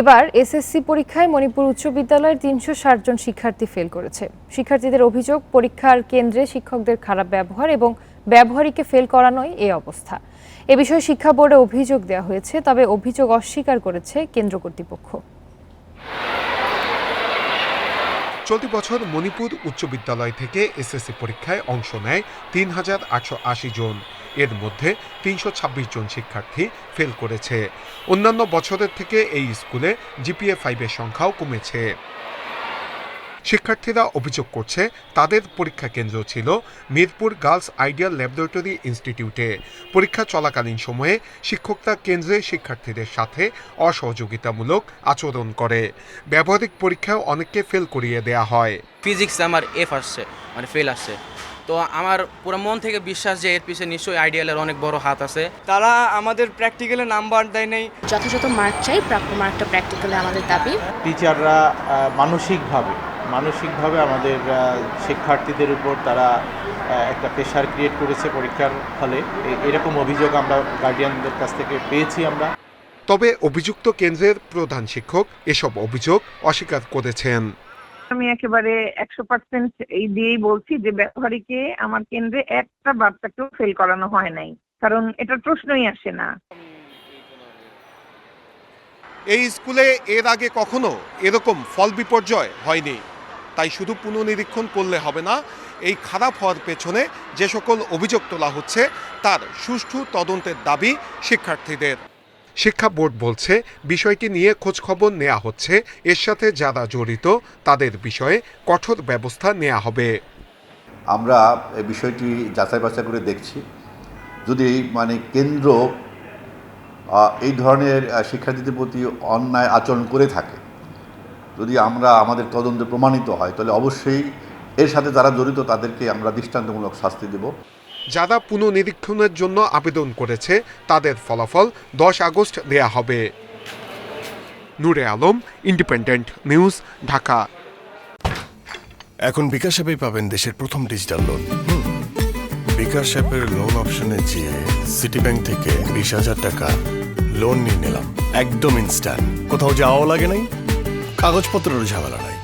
এবার এসএসসি পরীক্ষায় মণিপুর উচ্চ বিদ্যালয়ের তিনশো ষাট জন শিক্ষার্থী ফেল করেছে। শিক্ষার্থীদের অভিযোগ, পরীক্ষার কেন্দ্রে শিক্ষকদের খারাপ ব্যবহার এবং ব্যবহারীকে ফেল করানোই এ অবস্থা। এ বিষয়ে শিক্ষা বোর্ডে অভিযোগ দেওয়া হয়েছে, তবে অভিযোগ অস্বীকার করেছে কেন্দ্র কর্তৃপক্ষ। চলতি বছর মণিপুর উচ্চ বিদ্যালয় থেকে এসএসসি পরীক্ষায় অংশ নেয় তিন হাজার আটশো আশি জন। এর মধ্যে তিনশো ছাব্বিশ জন শিক্ষার্থী ফেল করেছে। অন্যান্য বছরের থেকে এই স্কুলে জিপিএ ফাইভের সংখ্যাও কমেছে। শিক্ষার্থীরা অভিযোগ করছে তাদের পরীক্ষা কেন্দ্র ছিল মিরপুর গার্লস আইডিয়াল ল্যাবরেটরি ইনস্টিটিউটে। পরীক্ষা চলাকালীন সময়ে শিক্ষকরা কেন্দ্রে শিক্ষার্থীদের সাথে অসহযোগিতামূলক আচরণ করে। ব্যবহারিক পরীক্ষায় অনেককে ফেল করিয়ে দেয়া হয়। ফিজিক্স আমার এফ আসছে মানে ফেল আসছে। তো আমার পুরো মন থেকে বিশ্বাস যে এর পিছনে নিশ্চয়ই আইডিয়ালের অনেক বড় হাত আছে। তারা আমাদের প্র্যাকটিক্যালে নাম্বার দেয় নাই। যথাযথ মার্ক চাই প্রাপ্য মার্কটা প্র্যাকটিক্যালে আমাদের দাবি। টিচাররা মানসিকভাবে মানসিকভাবে আমাদের শিক্ষার্থীদের উপর তারা একটা প্রেশার ক্রিয়েট করেছে পরীক্ষার ফলে এরকম অভিযোগ আমরা গার্ডিয়ানদের কাছ থেকে পেয়েছি আমরা। তবে অভিযুক্ত কেন্দ্রের প্রধান শিক্ষক এসব অভিযোগ অস্বীকার করেছেন। আমি একেবারে একশো পার্সেন্ট এই দিয়েই বলছি যে ব্যবহারীকে আমার কেন্দ্রে একটা বাচ্চাকেও ফেল করানো হয় নাই। কারণ এটার প্রশ্নই আসে না। এই স্কুলে এর আগে কখনো এরকম ফল বিপর্যয় হয়নি। তাই শুধু পুনর্নিরীক্ষণ করলে হবে না, এই খারাপ হওয়ার পেছনে যে সকল অভিযোগ তোলা হচ্ছে, তার সুষ্ঠু তদন্তের দাবি শিক্ষার্থীদের। শিক্ষা বোর্ড বলছে, বিষয়টি নিয়ে খোঁজখবর নেওয়া হচ্ছে, এর সাথে যারা জড়িত, তাদের বিষয়ে কঠোর ব্যবস্থা নেওয়া হবে। আমরা এই বিষয়টি যাচাই বাছাই করে দেখছি। যদি মানে কেন্দ্র এই ধরনের শিক্ষার্থীদের প্রতি অন্যায় আচরণ করে থাকে যদি আমরা আমাদের তদন্তে প্রমাণিত হয় তাহলে অবশ্যই এর সাথে যারা জড়িত তাদেরকে আমরা দৃষ্টান্তমূলক শাস্তি দেব। যারা পুনঃনিরীক্ষণের জন্য আবেদন করেছে তাদের ফলাফল দশ আগস্ট দেয়া হবে। Nure Alam independent news Dhaka. এখন বিকাশ অ্যাপেই পাবেন দেশের প্রথম ডিজিটাল লোন। বিকাশ অ্যাপের লোন অপশনে যেয়ে সিটি ব্যাংক থেকে বিশ হাজার টাকা লোন নিয়ে নিলাম একদম ইনস্ট্যান্ট কোথাও যাওয়াও লাগে নাই কাগজপত্রেরও ঝামেলা নাই।